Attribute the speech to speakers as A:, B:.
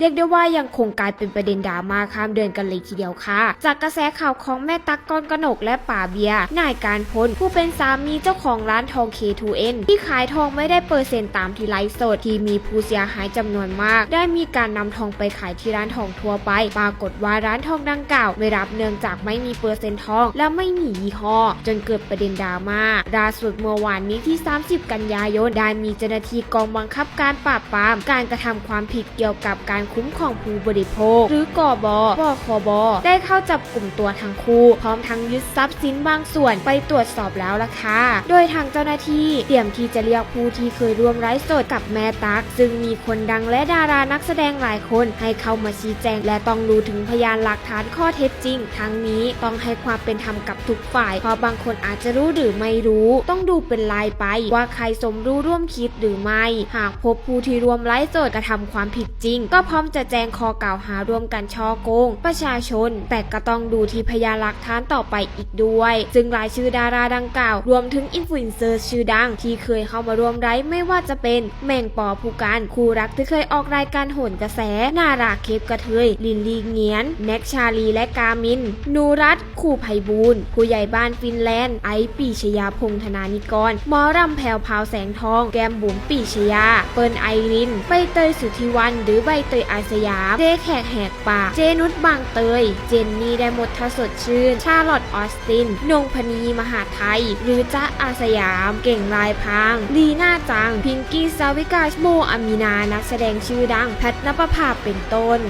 A: เรียกได้ว่ายังคงกลายเป็นประเด็นดราม่าข้ามเดือนกันเลยทีเดียวค่ะ จากกระแสข่าวของแม่ตั๊กกอนกนกและป่าเบียนายการพลผู้เป็นสามีเจ้าของร้านทอง K2N ที่ขายทองไม่ได้เปอร์เซ็นต์ตามที่ไลฟ์สดที่มีผู้เสียหายจำนวนมาก ได้มีการนำทองไปขายที่ร้านทองทั่วไป ปรากฏว่าร้านทองดังกล่าวไม่รับเนื่องจากไม่มีเปอร์เซ็นต์ทอง และไม่มียี่ห้อ จนเกิดประเด็นดราม่าล่าสุดเมื่อวานนี้ที่ 30 กันยายนได้มีเจ้าหน้าที่กองบังคับการปราบปรามการกระทำความผิดเกี่ยวกับการคุ้มครองผู้บริโภค หรือกอบปคอบได้เข้าจับกลุ่มตัวทั้งคู่ พร้อมทั้งยึดทรัพย์สินบางส่วนไปตรวจสอบแล้วล่ะค่ะ โดยทางเจ้าหน้าที่เตรียมที่จะเรียกผู้ที่เคยร่วมไลฟ์สดกับแม่ตัก ซึ่งมีคนดังและดารานักแสดงหลายคนให้เข้ามาชี้แจง และต้องรู้ถึงพยานหลักฐานข้อเท็จจริง ทั้งนี้ต้องให้ความเป็นธรรมกับทุกฝ่าย เพราะบางคนอาจจะรู้หรือไม่รู้ ต้องดูเป็นลายไปว่าใครสมรู้ร่วมคิดหรือไม่ หากพบผู้ที่ร่วมไลฟ์สดกระทำความผิดจริง ก็พร้อมจะแจ้งข้อกล่าวหาร่วมกันช่อโกง ประชาชน แต่ก็ต้องดูที่พยานหลักฐานต่อไปอีกด้วย ซึ่งรายชื่อดาราดังกล่าว รวมถึงอินฟลูเอนเซอร์ชื่อดัง ที่เคยเข้ามาร่วมไลฟ์ไม่ว่าจะเป็นแมงปอผู้การคู่รักที่เคยออกรายการโหนกระแส นาราเคปกระเทย ลินลีเงียน แน็กชาลีและกามิน นูรัตคู่ไพบูลผู้ใหญ่บ้านฟินแลนด์ ไอปีชยาพงธนานิกรมอรำแผวพาวแสงทอง แกมบุ๋มปีชยา เปิลไอริน ใบเตยสุทธิวันหรือใบเตยอาสยาม เจแขกแหกปาก เจนุชบางเตย เจนนี่ได้หมดทสดชื่น ชาลอตออสติน นงพนีมหาไทย หรือจ๊ะอาสยาม เก่งลายพาง ลีน่าจัง พิงกี้ซาวิกาโมอามีนา นักแสดงชื่อดัง แพทนปภาเป็นต้น